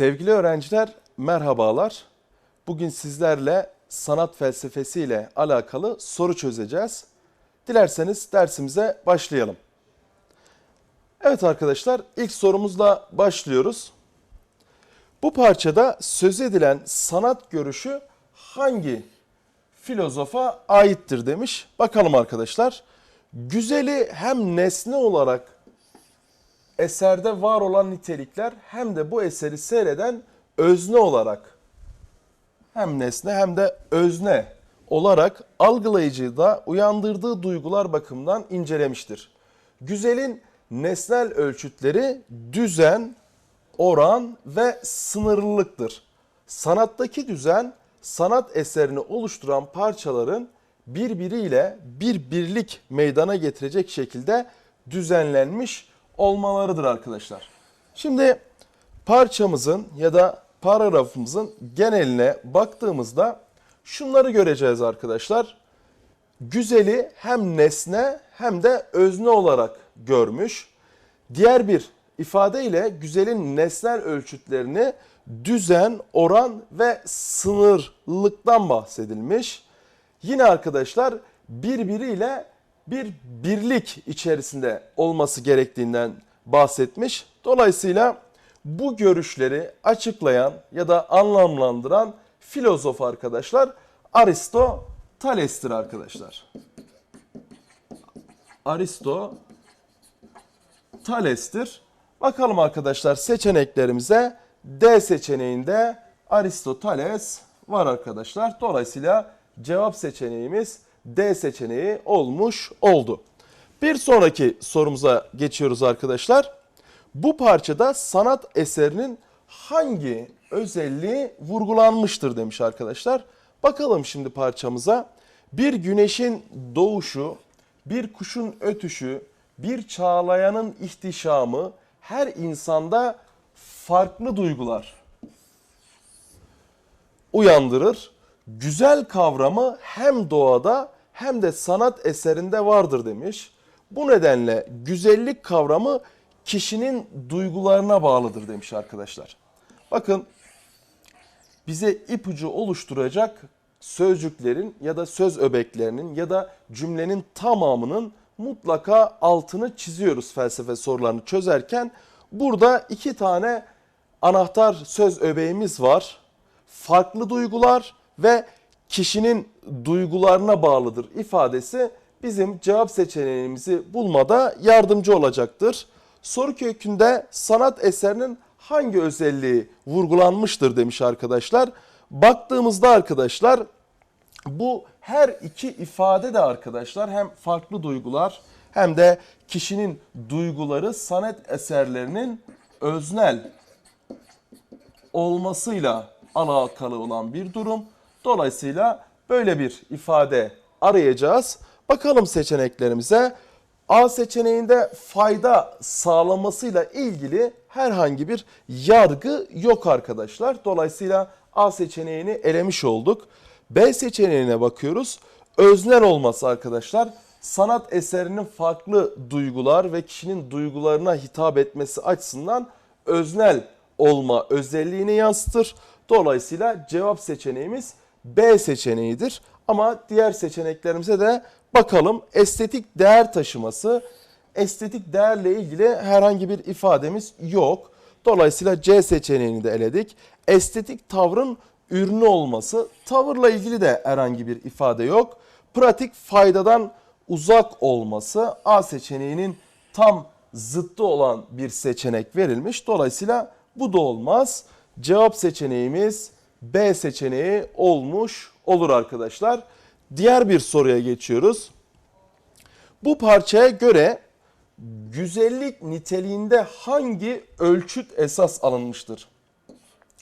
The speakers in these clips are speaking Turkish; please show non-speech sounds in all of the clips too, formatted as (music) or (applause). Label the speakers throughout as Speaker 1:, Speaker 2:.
Speaker 1: Sevgili öğrenciler merhabalar. Bugün sizlerle sanat felsefesi ile alakalı soru çözeceğiz. Dilerseniz dersimize başlayalım. Evet arkadaşlar ilk sorumuzla başlıyoruz. Bu parçada söz edilen sanat görüşü hangi filozofa aittir demiş. Bakalım arkadaşlar. Güzeli hem nesne olarak eserde var olan nitelikler hem de bu eseri seyreden özne olarak hem nesne hem de özne olarak algılayıcıda uyandırdığı duygular bakımından incelemiştir. Güzelin nesnel ölçütleri düzen, oran ve sınırlılıktır. Sanattaki düzen sanat eserini oluşturan parçaların birbiriyle bir birlik meydana getirecek şekilde düzenlenmiş olmalarıdır arkadaşlar. Şimdi parçamızın ya da paragrafımızın geneline baktığımızda şunları göreceğiz arkadaşlar. Güzeli hem nesne hem de özne olarak görmüş. Diğer bir ifadeyle güzelin nesnel ölçütlerini düzen, oran ve sınırlıktan bahsedilmiş. Yine arkadaşlar birbiriyle bir birlik içerisinde olması gerektiğinden bahsetmiş. Dolayısıyla bu görüşleri açıklayan ya da anlamlandıran filozof arkadaşlar Aristoteles'tir arkadaşlar. Aristoteles'tir. Bakalım arkadaşlar seçeneklerimize D seçeneğinde Aristoteles var arkadaşlar. Dolayısıyla cevap seçeneğimiz D seçeneği olmuş oldu. Bir sonraki sorumuza geçiyoruz arkadaşlar. Bu parçada sanat eserinin hangi özelliği vurgulanmıştır demiş arkadaşlar. Bakalım şimdi parçamıza. Bir güneşin doğuşu, bir kuşun ötüşü, bir çağlayanın ihtişamı her insanda farklı duygular uyandırır. Güzel kavramı hem doğada hem de sanat eserinde vardır demiş. Bu nedenle güzellik kavramı kişinin duygularına bağlıdır demiş arkadaşlar. Bakın bize ipucu oluşturacak sözcüklerin ya da söz öbeklerinin ya da cümlenin tamamının mutlaka altını çiziyoruz felsefe sorularını çözerken. Burada iki tane anahtar söz öbeğimiz var. Farklı duygular ve kişinin duygularına bağlıdır ifadesi bizim cevap seçeneğimizi bulmada yardımcı olacaktır. Soru kökünde sanat eserinin hangi özelliği vurgulanmıştır demiş arkadaşlar. Baktığımızda arkadaşlar bu her iki ifade de arkadaşlar hem farklı duygular hem de kişinin duyguları sanat eserlerinin öznel olmasıyla alakalı olan bir durum. Dolayısıyla böyle bir ifade arayacağız. Bakalım seçeneklerimize. A seçeneğinde fayda sağlamasıyla ilgili herhangi bir yargı yok arkadaşlar. Dolayısıyla A seçeneğini elemiş olduk. B seçeneğine bakıyoruz. Öznel olması arkadaşlar. Sanat eserinin farklı duygular ve kişinin duygularına hitap etmesi açısından öznel olma özelliğini yansıtır. Dolayısıyla cevap seçeneğimiz B seçeneğidir. Ama diğer seçeneklerimize de bakalım. Estetik değer taşıması. Estetik değerle ilgili herhangi bir ifademiz yok. Dolayısıyla C seçeneğini de eledik. Estetik tavrın ürünü olması. Tavırla ilgili de herhangi bir ifade yok. Pratik faydadan uzak olması A seçeneğinin tam zıttı olan bir seçenek verilmiş. Dolayısıyla bu da olmaz. Cevap seçeneğimiz B seçeneği olmuş olur arkadaşlar. Diğer bir soruya geçiyoruz. Bu parçaya göre güzellik niteliğinde hangi ölçüt esas alınmıştır?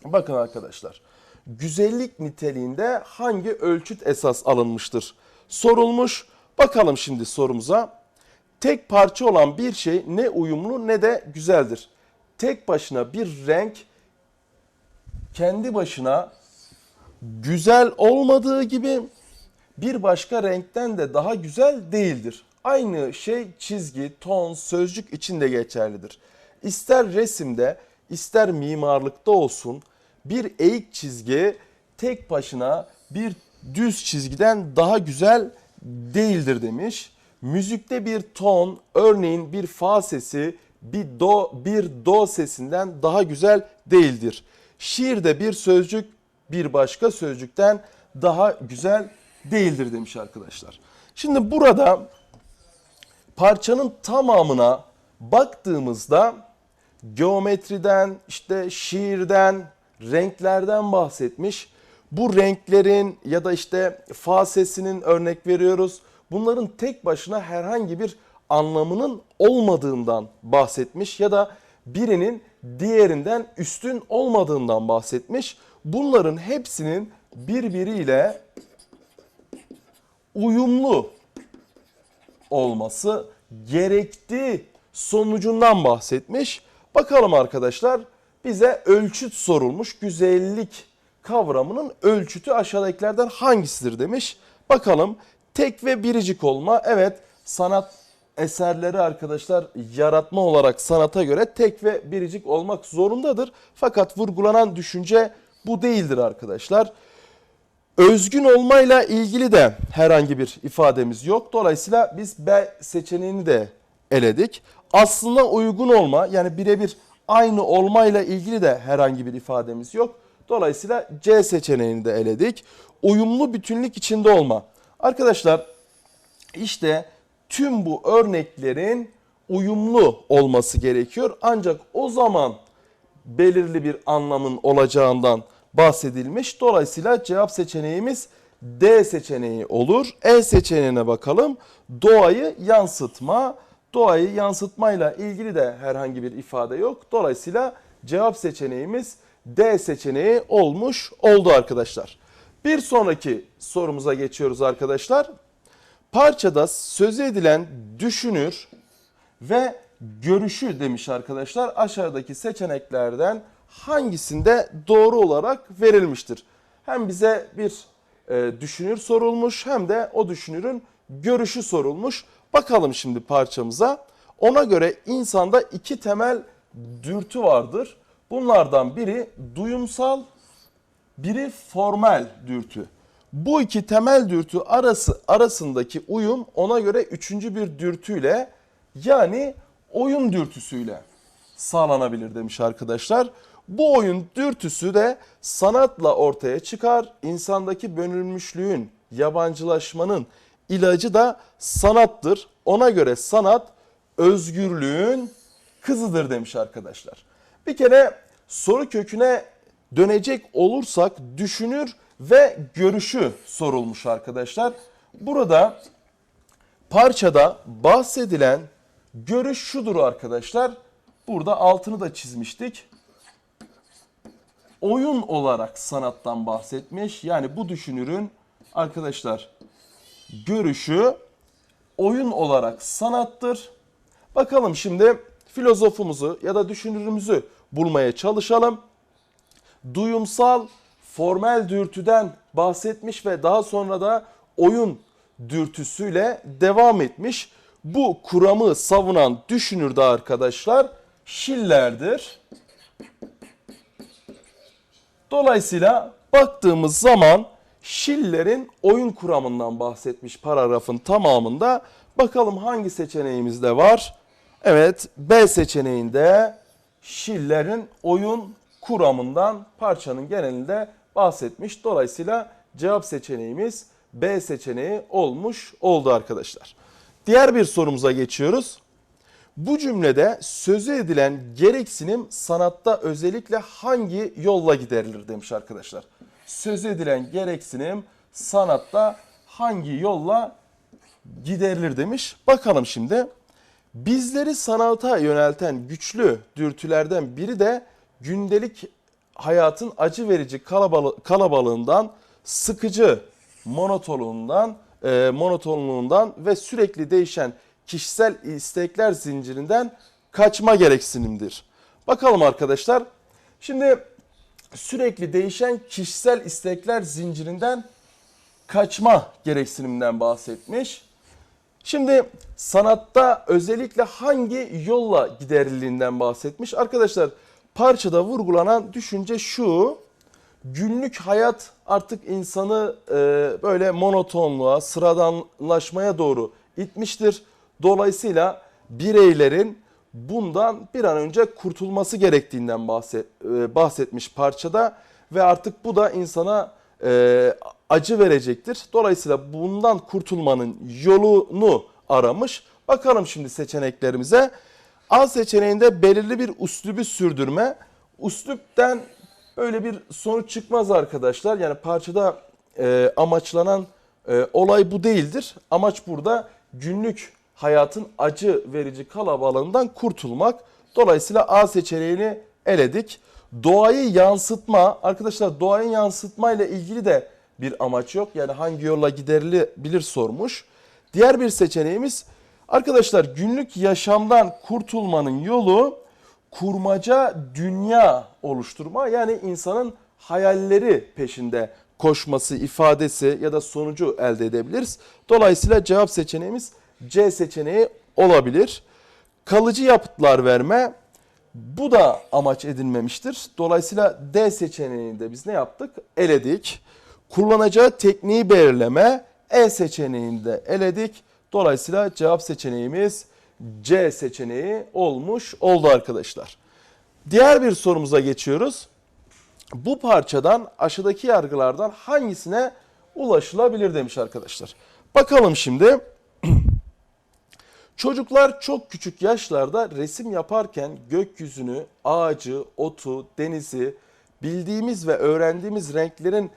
Speaker 1: Bakın arkadaşlar. Güzellik niteliğinde hangi ölçüt esas alınmıştır? Sorulmuş. Bakalım şimdi sorumuza. Tek parça olan bir şey ne uyumlu ne de güzeldir. Tek başına bir renk kendi başına güzel olmadığı gibi bir başka renkten de daha güzel değildir. Aynı şey çizgi, ton, sözcük için de geçerlidir. İster resimde ister mimarlıkta olsun bir eğik çizgi tek başına bir düz çizgiden daha güzel değildir demiş. Müzikte bir ton, örneğin bir fa sesi bir do bir do sesinden daha güzel değildir. Şiirde bir sözcük bir başka sözcükten daha güzel değildir demiş arkadaşlar. Şimdi burada parçanın tamamına baktığımızda geometriden, işte şiirden, renklerden bahsetmiş. Bu renklerin ya da işte fa sesinin örnek veriyoruz. Bunların tek başına herhangi bir anlamının olmadığından bahsetmiş ya da birinin diğerinden üstün olmadığından bahsetmiş. Bunların hepsinin birbiriyle uyumlu olması gerektiği sonucundan bahsetmiş. Bakalım arkadaşlar bize ölçüt sorulmuş. Güzellik kavramının ölçütü aşağıdakilerden hangisidir demiş. Bakalım tek ve biricik olma evet sanat eserleri arkadaşlar yaratma olarak sanata göre tek ve biricik olmak zorundadır. Fakat vurgulanan düşünce bu değildir arkadaşlar. Özgün olmayla ilgili de herhangi bir ifademiz yok. Dolayısıyla biz B seçeneğini de eledik. Aslına uygun olma yani birebir aynı olmayla ilgili de herhangi bir ifademiz yok. Dolayısıyla C seçeneğini de eledik. Uyumlu bütünlük içinde olma. Arkadaşlar işte tüm bu örneklerin uyumlu olması gerekiyor. Ancak o zaman belirli bir anlamın olacağından bahsedilmiş. Dolayısıyla cevap seçeneğimiz D seçeneği olur. E seçeneğine bakalım. Doğayı yansıtma. Doğayı yansıtmayla ilgili de herhangi bir ifade yok. Dolayısıyla cevap seçeneğimiz D seçeneği olmuş oldu arkadaşlar. Bir sonraki sorumuza geçiyoruz arkadaşlar. Parçada söz edilen düşünür ve görüşü demiş arkadaşlar. Aşağıdaki seçeneklerden hangisinde doğru olarak verilmiştir? Hem bize bir e, düşünür sorulmuş hem de o düşünürün görüşü sorulmuş. Bakalım şimdi parçamıza. Ona göre insanda iki temel dürtü vardır. Bunlardan biri duyumsal, biri formel dürtü. Bu iki temel dürtü arası arasındaki uyum ona göre üçüncü bir dürtüyle yani oyun dürtüsüyle sağlanabilir demiş arkadaşlar. Bu oyun dürtüsü de sanatla ortaya çıkar. İnsandaki bölünmüşlüğün, yabancılaşmanın ilacı da sanattır. Ona göre sanat özgürlüğün kızıdır demiş arkadaşlar. Bir kere soru köküne dönecek olursak düşünür ve görüşü sorulmuş arkadaşlar. Burada parçada bahsedilen görüş şudur arkadaşlar. Burada altını da çizmiştik. Oyun olarak sanattan bahsetmiş. Yani bu düşünürün arkadaşlar görüşü oyun olarak sanattır. Bakalım şimdi filozofumuzu ya da düşünürümüzü bulmaya çalışalım. Duyumsal formel dürtüden bahsetmiş ve daha sonra da oyun dürtüsüyle devam etmiş. Bu kuramı savunan düşünür de arkadaşlar Schiller'dir. Dolayısıyla baktığımız zaman Schiller'in oyun kuramından bahsetmiş paragrafın tamamında. Bakalım hangi seçeneğimizde var? Evet B seçeneğinde Schiller'in oyun kuramından parçanın genelinde bahsetmiş. Dolayısıyla cevap seçeneğimiz B seçeneği olmuş oldu arkadaşlar. Diğer bir sorumuza geçiyoruz. Bu cümlede sözü edilen gereksinim sanatta özellikle hangi yolla giderilir demiş arkadaşlar. Sözü edilen gereksinim sanatta hangi yolla giderilir demiş. Bakalım şimdi. Bizleri sanata yönelten güçlü dürtülerden biri de gündelik hayatın acı verici kalabalı, kalabalığından, sıkıcı monotonluğundan, e, monotonluğundan ve sürekli değişen kişisel istekler zincirinden kaçma gereksinimdir. Bakalım arkadaşlar. Şimdi sürekli değişen kişisel istekler zincirinden kaçma gereksiniminden bahsetmiş. Şimdi sanatta özellikle hangi yolla giderildiğinden bahsetmiş. Arkadaşlar parçada vurgulanan düşünce şu. Günlük hayat artık insanı e, böyle monotonluğa, sıradanlaşmaya doğru itmiştir. Dolayısıyla bireylerin bundan bir an önce kurtulması gerektiğinden bahset, e, bahsetmiş parçada ve artık bu da insana e, acı verecektir. Dolayısıyla bundan kurtulmanın yolunu aramış. Bakalım şimdi seçeneklerimize. A seçeneğinde belirli bir üslubu sürdürme. Üslupten öyle bir sonuç çıkmaz arkadaşlar. Yani parçada e, amaçlanan e, olay bu değildir. Amaç burada günlük hayatın acı verici kalabalığından kurtulmak. Dolayısıyla A seçeneğini eledik. Doğayı yansıtma. Arkadaşlar doğayı yansıtma ile ilgili de bir amaç yok. Yani hangi yolla giderilebilir sormuş. Diğer bir seçeneğimiz arkadaşlar günlük yaşamdan kurtulmanın yolu kurmaca dünya oluşturma. Yani insanın hayalleri peşinde koşması ifadesi ya da sonucu elde edebiliriz. Dolayısıyla cevap seçeneğimiz C seçeneği olabilir. Kalıcı yapıtlar verme bu da amaç edinmemiştir. Dolayısıyla D seçeneğinde biz ne yaptık? Eledik. Kullanacağı tekniği belirleme E seçeneğinde eledik. Dolayısıyla cevap seçeneğimiz C seçeneği olmuş oldu arkadaşlar. Diğer bir sorumuza geçiyoruz. Bu parçadan aşağıdaki yargılardan hangisine ulaşılabilir demiş arkadaşlar. Bakalım şimdi. (clears throat) Çocuklar çok küçük yaşlarda resim yaparken gökyüzünü, ağacı, otu, denizi, bildiğimiz ve öğrendiğimiz renklerin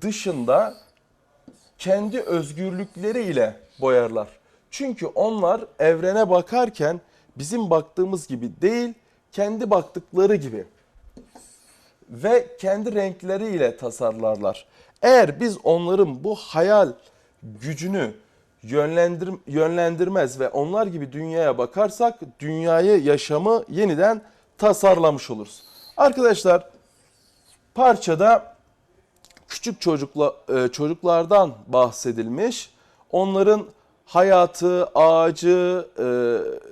Speaker 1: dışında kendi özgürlükleriyle boyarlar. Çünkü onlar evrene bakarken bizim baktığımız gibi değil, kendi baktıkları gibi ve kendi renkleriyle tasarlarlar. Eğer biz onların bu hayal gücünü yönlendir, yönlendirmez ve onlar gibi dünyaya bakarsak dünyayı, yaşamı yeniden tasarlamış oluruz. Arkadaşlar parçada küçük çocukla, e, çocuklardan bahsedilmiş. Onların hayatı, ağacı e,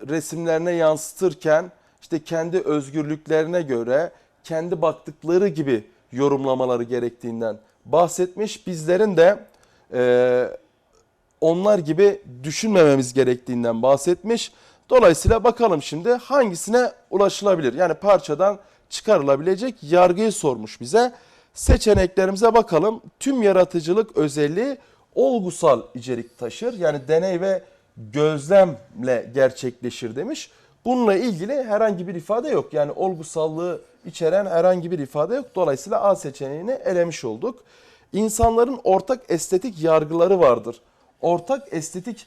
Speaker 1: resimlerine yansıtırken işte kendi özgürlüklerine göre kendi baktıkları gibi yorumlamaları gerektiğinden bahsetmiş. Bizlerin de e, onlar gibi düşünmememiz gerektiğinden bahsetmiş. Dolayısıyla bakalım şimdi hangisine ulaşılabilir? Yani parçadan çıkarılabilecek yargıyı sormuş bize. Seçeneklerimize bakalım. Tüm yaratıcılık özelliği olgusal içerik taşır. Yani deney ve gözlemle gerçekleşir demiş. Bununla ilgili herhangi bir ifade yok. Yani olgusallığı içeren herhangi bir ifade yok. Dolayısıyla A seçeneğini elemiş olduk. İnsanların ortak estetik yargıları vardır. Ortak estetik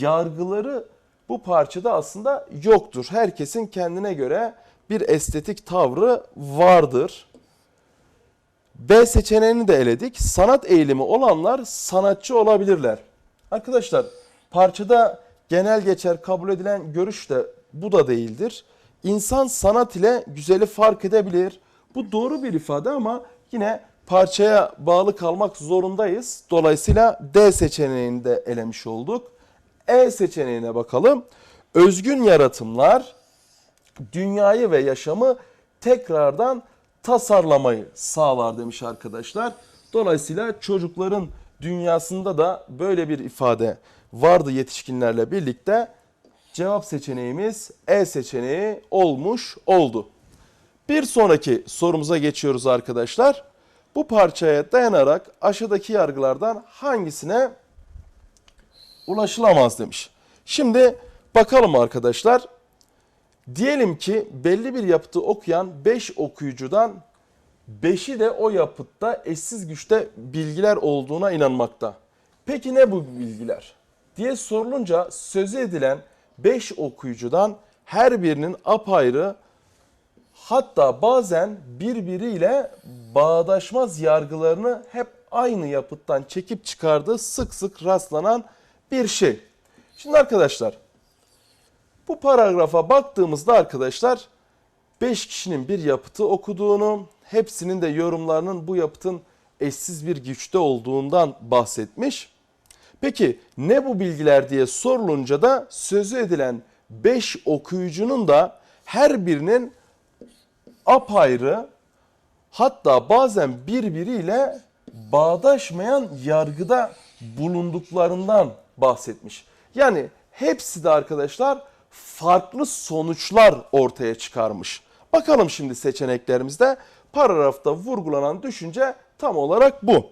Speaker 1: yargıları bu parçada aslında yoktur. Herkesin kendine göre bir estetik tavrı vardır. B seçeneğini de eledik. Sanat eğilimi olanlar sanatçı olabilirler. Arkadaşlar parçada genel geçer kabul edilen görüş de bu da değildir. İnsan sanat ile güzeli fark edebilir. Bu doğru bir ifade ama yine parçaya bağlı kalmak zorundayız. Dolayısıyla D seçeneğini de elemiş olduk. E seçeneğine bakalım. Özgün yaratımlar dünyayı ve yaşamı tekrardan tasarlamayı sağlar demiş arkadaşlar. Dolayısıyla çocukların dünyasında da böyle bir ifade vardı yetişkinlerle birlikte. Cevap seçeneğimiz E seçeneği olmuş oldu. Bir sonraki sorumuza geçiyoruz arkadaşlar. Bu parçaya dayanarak aşağıdaki yargılardan hangisine ulaşılamaz demiş. Şimdi bakalım arkadaşlar. Diyelim ki belli bir yapıtı okuyan 5 okuyucudan 5'i de o yapıtta eşsiz güçte bilgiler olduğuna inanmakta. Peki ne bu bilgiler? diye sorulunca sözü edilen 5 okuyucudan her birinin apayrı hatta bazen birbiriyle bağdaşmaz yargılarını hep aynı yapıttan çekip çıkardığı sık sık rastlanan bir şey. Şimdi arkadaşlar bu paragrafa baktığımızda arkadaşlar 5 kişinin bir yapıtı okuduğunu, hepsinin de yorumlarının bu yapıtın eşsiz bir güçte olduğundan bahsetmiş. Peki ne bu bilgiler diye sorulunca da sözü edilen 5 okuyucunun da her birinin apayrı hatta bazen birbiriyle bağdaşmayan yargıda bulunduklarından bahsetmiş. Yani hepsi de arkadaşlar farklı sonuçlar ortaya çıkarmış. Bakalım şimdi seçeneklerimizde paragrafta vurgulanan düşünce tam olarak bu.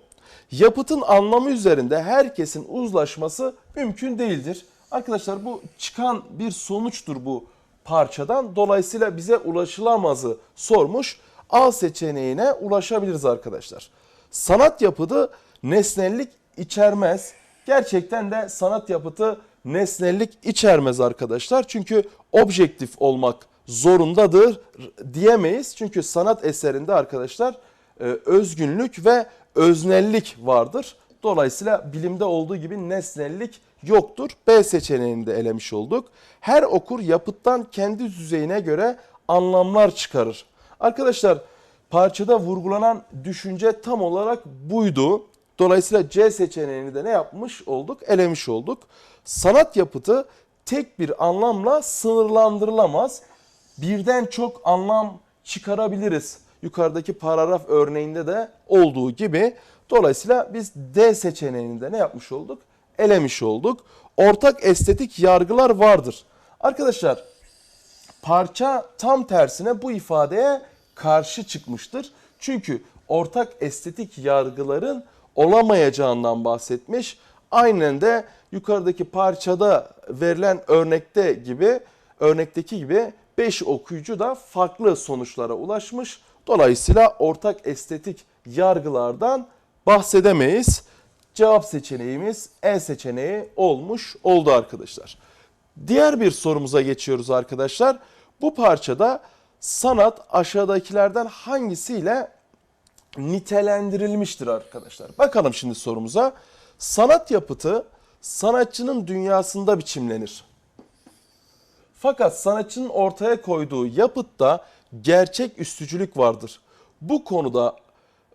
Speaker 1: Yapıtın anlamı üzerinde herkesin uzlaşması mümkün değildir. Arkadaşlar bu çıkan bir sonuçtur bu parçadan. Dolayısıyla bize ulaşılamazı sormuş. A seçeneğine ulaşabiliriz arkadaşlar. Sanat yapıtı nesnellik içermez. Gerçekten de sanat yapıtı nesnellik içermez arkadaşlar. Çünkü objektif olmak zorundadır diyemeyiz. Çünkü sanat eserinde arkadaşlar e, özgünlük ve öznellik vardır. Dolayısıyla bilimde olduğu gibi nesnellik yoktur. B seçeneğini de elemiş olduk. Her okur yapıttan kendi düzeyine göre anlamlar çıkarır. Arkadaşlar parçada vurgulanan düşünce tam olarak buydu. Dolayısıyla C seçeneğini de ne yapmış olduk? Elemiş olduk. Sanat yapıtı tek bir anlamla sınırlandırılamaz. Birden çok anlam çıkarabiliriz. Yukarıdaki paragraf örneğinde de olduğu gibi. Dolayısıyla biz D seçeneğini de ne yapmış olduk? Elemiş olduk. Ortak estetik yargılar vardır. Arkadaşlar parça tam tersine bu ifadeye karşı çıkmıştır. Çünkü ortak estetik yargıların olamayacağından bahsetmiş. Aynen de yukarıdaki parçada verilen örnekte gibi örnekteki gibi 5 okuyucu da farklı sonuçlara ulaşmış. Dolayısıyla ortak estetik yargılardan bahsedemeyiz. Cevap seçeneğimiz E seçeneği olmuş oldu arkadaşlar. Diğer bir sorumuza geçiyoruz arkadaşlar. Bu parçada sanat aşağıdakilerden hangisiyle nitelendirilmiştir arkadaşlar? Bakalım şimdi sorumuza. Sanat yapıtı sanatçının dünyasında biçimlenir. Fakat sanatçının ortaya koyduğu yapıtta gerçek üstücülük vardır. Bu konuda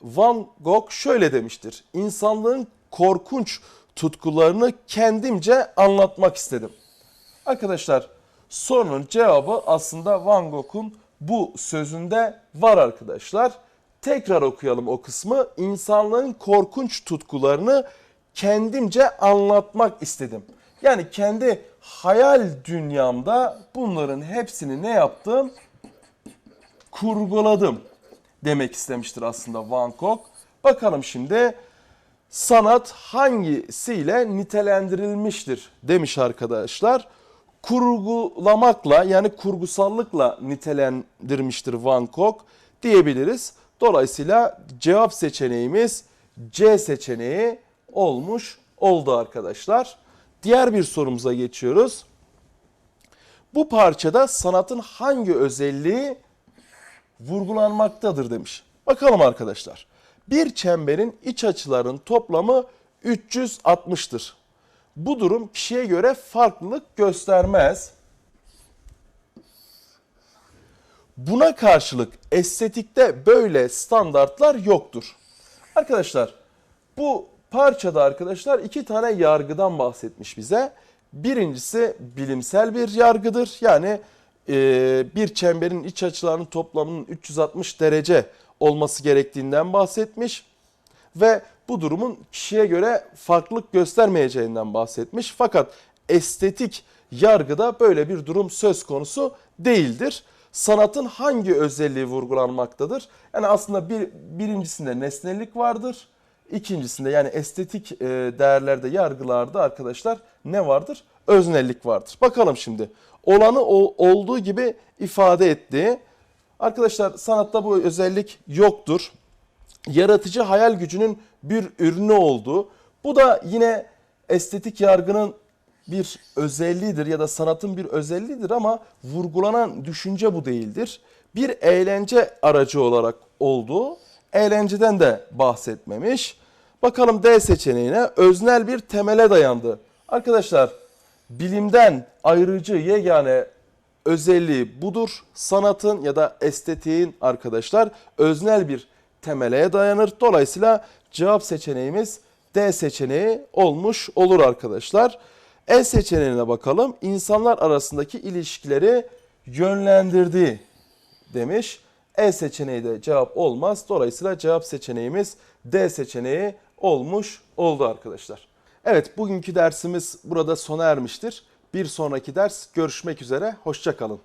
Speaker 1: Van Gogh şöyle demiştir. İnsanlığın korkunç tutkularını kendimce anlatmak istedim. Arkadaşlar sorunun cevabı aslında Van Gogh'un bu sözünde var arkadaşlar. Tekrar okuyalım o kısmı. İnsanlığın korkunç tutkularını kendimce anlatmak istedim. Yani kendi hayal dünyamda bunların hepsini ne yaptım? Kurguladım demek istemiştir aslında Van Gogh. Bakalım şimdi sanat hangisiyle nitelendirilmiştir demiş arkadaşlar. Kurgulamakla yani kurgusallıkla nitelendirmiştir Van Gogh diyebiliriz. Dolayısıyla cevap seçeneğimiz C seçeneği olmuş oldu arkadaşlar. Diğer bir sorumuza geçiyoruz. Bu parçada sanatın hangi özelliği vurgulanmaktadır demiş. Bakalım arkadaşlar. Bir çemberin iç açıların toplamı 360'tır. Bu durum kişiye göre farklılık göstermez. Buna karşılık estetikte böyle standartlar yoktur. Arkadaşlar bu parçada arkadaşlar iki tane yargıdan bahsetmiş bize. Birincisi bilimsel bir yargıdır. Yani e, bir çemberin iç açılarının toplamının 360 derece olması gerektiğinden bahsetmiş. Ve bu durumun kişiye göre farklılık göstermeyeceğinden bahsetmiş. Fakat estetik yargıda böyle bir durum söz konusu değildir. Sanatın hangi özelliği vurgulanmaktadır? Yani aslında bir, birincisinde nesnellik vardır. İkincisinde yani estetik e, değerlerde, yargılarda arkadaşlar ne vardır? Öznellik vardır. Bakalım şimdi. Olanı olduğu gibi ifade ettiği. Arkadaşlar sanatta bu özellik yoktur. Yaratıcı hayal gücünün bir ürünü olduğu. Bu da yine estetik yargının bir özelliğidir ya da sanatın bir özelliğidir ama vurgulanan düşünce bu değildir. Bir eğlence aracı olarak olduğu eğlenceden de bahsetmemiş. Bakalım D seçeneğine öznel bir temele dayandı. Arkadaşlar bilimden ayrıcı yegane özelliği budur. Sanatın ya da estetiğin arkadaşlar öznel bir temeleye dayanır. Dolayısıyla cevap seçeneğimiz D seçeneği olmuş olur arkadaşlar. E seçeneğine bakalım. İnsanlar arasındaki ilişkileri yönlendirdi demiş. E seçeneği de cevap olmaz. Dolayısıyla cevap seçeneğimiz D seçeneği olmuş oldu arkadaşlar. Evet bugünkü dersimiz burada sona ermiştir. Bir sonraki ders görüşmek üzere. Hoşçakalın.